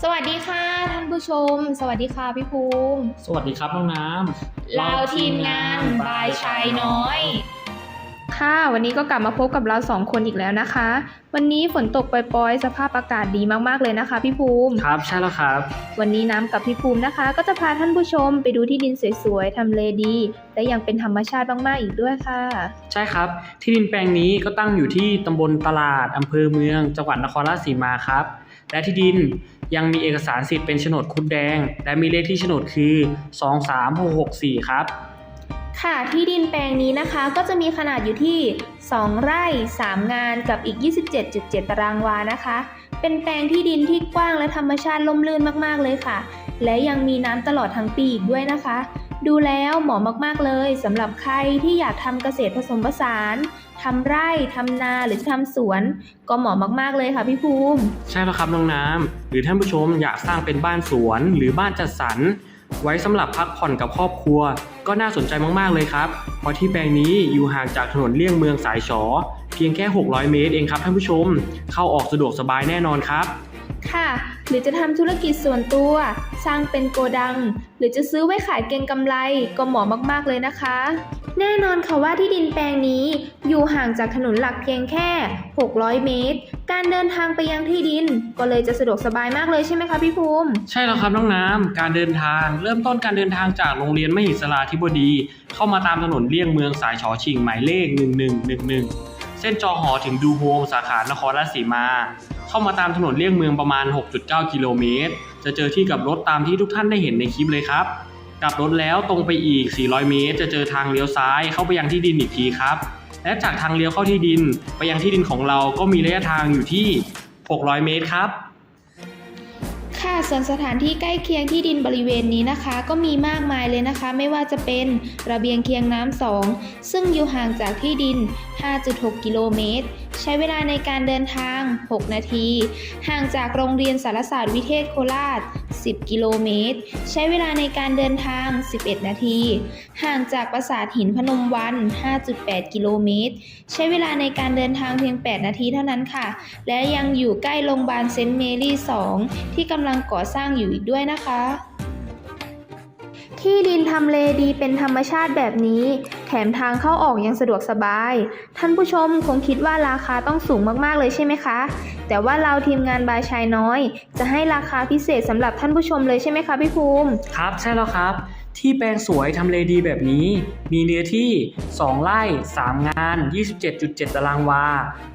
สวัสดีค่ะท่านผู้ชม สวัสดีค่ะพี่ภูมิสวัสดีครับน้องน้ำเราทีมงานบายชายน้อย ค่ะวันนี้ก็กลับมาพบกับเราสองคนอีกแล้วนะคะ วันนี้ฝนตกปล่อยๆ สภาพอากาศดีมากๆเลยนะคะพี่ภูมิ ครับใช่แล้วครับ วันนี้น้ำกับพี่ภูมินะคะ ก็จะพาท่านผู้ชมไปดูที่ดินสวยๆทำเลดี และยังเป็นธรรมชาติมากๆอีกด้วยค่ะ ใช่ครับ ที่ดินแปลงนี้ก็ตั้งอยู่ที่ตำบลตลาดอำเภอเมือง จังหวัดนครราชสีมาครับ และที่ดินยังมีเอกสารสิทธิ์เป็นโฉนดคุดแดง และมีเลขที่โฉนดคือ 23664 ครับ ค่ะที่ดินแปลงนี้นะคะก็จะมีขนาดอยู่ที่ 2 ไร่ 3 งานกับอีก 27.7 ตารางวานะคะ เป็นแปลงที่ดินที่กว้างและธรรมชาติล่มลื่นมากๆเลยค่ะ และยังมีน้ำตลอดทั้งปีอีกด้วยนะคะ ดูแล้วเหมาะมากๆเลยสำหรับใครที่อยากทำเกษตรผสมผสานทำไร่ทำนาหรือจะทำสวน ก็เหมาะมากๆเลยค่ะพี่ภูมิ ใช่แล้วครับน้องน้ำหรือท่านผู้ชมอยากสร้างเป็นบ้านสวนหรือบ้านจัดสรรไว้สำหรับพักผ่อนกับครอบครัว ก็น่าสนใจมากๆเลยครับ เพราะที่แปลงนี้อยู่ห่างจากถนนเลี่ยงเมืองสายฉอเพียงแค่ 600 เมตรเองครับท่านผู้ชม เข้าออกสะดวกสบายแน่นอนครับ ค่ะ หรือจะทำธุรกิจส่วนตัว สร้างเป็นโกดัง หรือจะซื้อไว้ขายเก็งกำไรก็เหมาะมากๆเลยนะคะ แน่นอนค่ะว่าที่ดินแปลงนี้ อยู่ห่างจากถนนหลักเพียงแค่ 600 เมตร การเดินทางไปยังที่ดิน ก็เลยจะสะดวกสบายมากเลยใช่ไหมคะพี่ภูมิ ใช่แล้วครับน้องน้ำการเดินทาง เริ่มต้นการเดินทางจากโรงเรียนมหิศราธิบดี เข้ามาตามถนนเลี่ยงเมืองสายฉอชิงหมายเลข 1111 เส้นจอหอถึงดูโฮมสาขานครราชสีมา เข้ามาตามถนนเลี่ยงเมืองประมาณ 6.9 กิโลเมตร จะเจอที่กับรถตามที่ทุกท่านได้เห็นในคลิปเลยครับ กลับรถแล้วตรงไปอีก 400 เมตร จะเจอทางเลี้ยวซ้ายเข้าไปยังที่ดินอีกทีครับ และจากทางเลี้ยวเข้าที่ดิน ไปยังที่ดินของเราก็มีระยะทางอยู่ที่ 600 เมตรครับค่ะส่วนสถานที่ใกล้เคียงที่ดินบริเวณนี้นะคะ ก็มีมากมายเลยนะคะ ไม่ว่าจะเป็นระเบียงเคียงน้ำสองซึ่งอยู่ห่างจากที่ดิน 5.6 กิโลเมตร ใช้เวลาในการเดินทาง 6 นาที ห่างจากโรงเรียนสารศาสตร์วิเทศโคราช 10 กิโลเมตร ใช้เวลาในการเดินทาง 11 นาที ห่างจากปราสาทหินพนมวัน 5.8 กิโลเมตร ใช้เวลาในการเดินทางเพียง 8 นาทีเท่านั้นค่ะ และยังอยู่ใกล้โรงพยาบาลเซนต์เมรี่ 2 ที่กำลังก่อสร้างอยู่อีกด้วยนะคะ ที่ดินทำเลดีเป็นธรรมชาติแบบนี้ แถมทางเข้าออกยังสะดวกสบาย ท่านผู้ชมคงคิดว่าราคาต้องสูงมากๆเลยใช่ไหมคะ แต่ว่าเราทีมงานบายชายน้อย จะให้ราคาพิเศษสำหรับท่านผู้ชมเลยใช่ไหมคะพี่ภูมิ ครับใช่แล้วครับ ที่แปลงสวยทำเลดีแบบนี้ มีเนื้อที่ 2 ไร่ 3 งาน 27.7 ตารางวา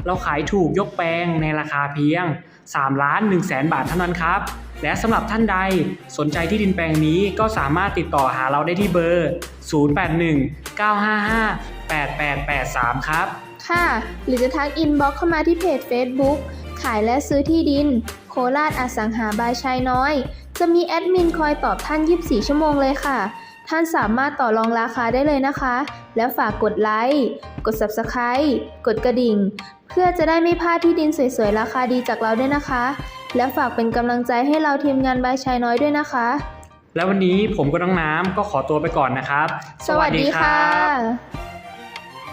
เราขายถูกยกแปลงในราคาเพียง 3 ล้าน1แสนบาทเท่านั้นครับ และสำหรับท่านใดสนใจที่ดินแปลงนี้ก็สามารถติดต่อหาเราได้ที่เบอร์ 081 955 8883 ครับ ค่ะ หรือจะทักอินบ็อกเข้ามาที่เพจ Facebook ขายและซื้อที่ดิน โคราชอสังหาบายชายน้อย จะมีแอดมินคอยตอบท่าน 24 ชั่วโมงเลยค่ะ ท่านสามารถต่อรองราคาได้เลยนะคะ แล้วฝากกดไลค์กด Subscribe กดกระดิ่ง เพื่อจะได้ไม่พลาดที่ดินสวยๆ ราคาดีจากเราด้วยนะคะ และฝากเป็นกำลังใจให้เราทีมงานบายชายน้อยด้วยนะคะ แล้ววันนี้ผมกับน้องน้ำก็ขอตัวไปก่อนนะครับ สวัสดีค่ะ